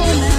Oh,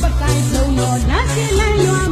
ပကိုင်းဆုံးတော့နားချင်လိုက်ရွာ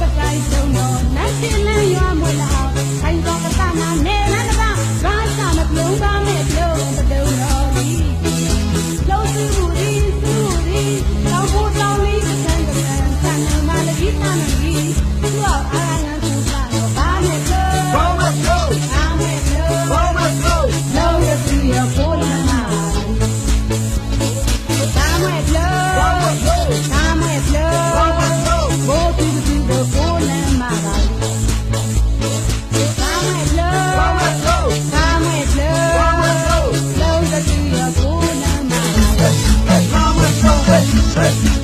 စတိုင်းစုံတော်နတ်ရှင်လန်းရွာမွေလာဆိုင်တော်ကသနာနဲ့လန်းကပါဘာသာမပြုံးပါမဲ့ပြုံးပတုံးတော်ဒီလုံးစုမှုဒီစုဒီတော်ဖို့တော်လေးစံကံစံနာမလည်းဒီနာမဒီသူ့အာရန်သူ့ပါတော့ဘာမဲ့ပြုံးဘာမဲ့ပြုံးဘာမဲ့ပြုံးဘာမဲ့ပြုံးလုံးရစီရဖို့လာ I'm with love. Hey.